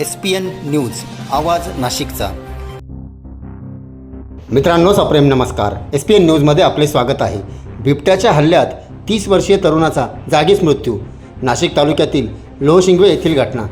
S P N news आवाज नाशिकचा. मित्रांनो सप्रेम नमस्कार. एस पी एन न्यूजमध्ये आपले स्वागत आहे. बिबट्याच्या हल्ल्यात तीस वर्षीय तरुणाचा जागीच मृत्यू नाशिक तालुक्यातील लोहशिंगवे येथील घटना.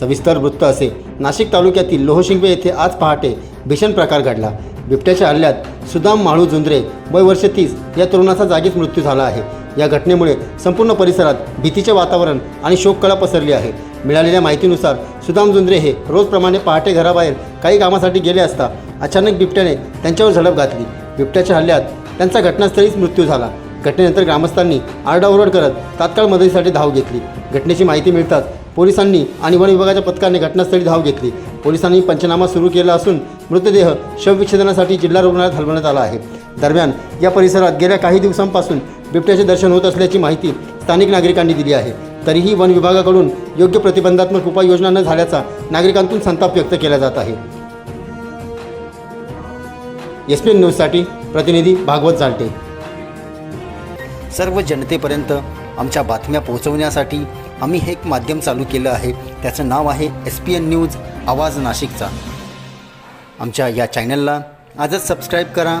सविस्तर वृत्त असे नाशिक तालुक्यातील लोहशिंगवे येथे आज पहाटे भीषण प्रकार घडला. बिबट्याच्या हल्ल्यात सुदाम माळू जुंद्रे वय वर्ष तीस या तरुणाचा जागीच मृत्यू झाला आहे. या घटनेमुळे संपूर्ण परिसरात भीतीचे वातावरण आणि शोककळा पसरली आहे. मिळालेल्या माहितीनुसार सुदाम जुंद्रे हे रोजप्रमाणे पहाटे घराबाहेर काही कामासाठी गेले असता अचानक बिबट्याने त्यांच्यावर झडप घातली. बिबट्याच्या हल्ल्यात त्यांचा घटनास्थळीच मृत्यू झाला. घटनेनंतर ग्रामस्थांनी आरडाओरड करत तात्काळ मदतीसाठी धाव घेतली. घटनेची माहिती मिळताच पोलिसांनी आणि वन विभागाच्या पथकाने घटनास्थळी धाव घेतली. पोलिसांनी पंचनामा सुरू केला असून मृतदेह शवविच्छेदनासाठी जिल्हा रुग्णालयात हलवण्यात आला आहे. दरम्यान या परिसरात गेल्या काही दिवसांपासून बिबट्याचे दर्शन होत असल्याची माहिती स्थानिक नागरिकांनी दिली आहे. तरीही वन विभागाकडून योग्य प्रतिबंधात्मक उपाययोजना न झाल्याचा नागरिकांतून संताप व्यक्त केला जात आहे. एस पी एन न्यूजसाठी प्रतिनिधी भागवत जालटे. सर्व जनतेपर्यंत आमच्या बातम्या पोहोचवण्यासाठी आम्ही हे एक माध्यम चालू केलं आहे. त्याचं नाव आहे एस पी एन न्यूज आवाज नाशिकचा. आमच्या या चॅनलला आजच सबस्क्राईब करा.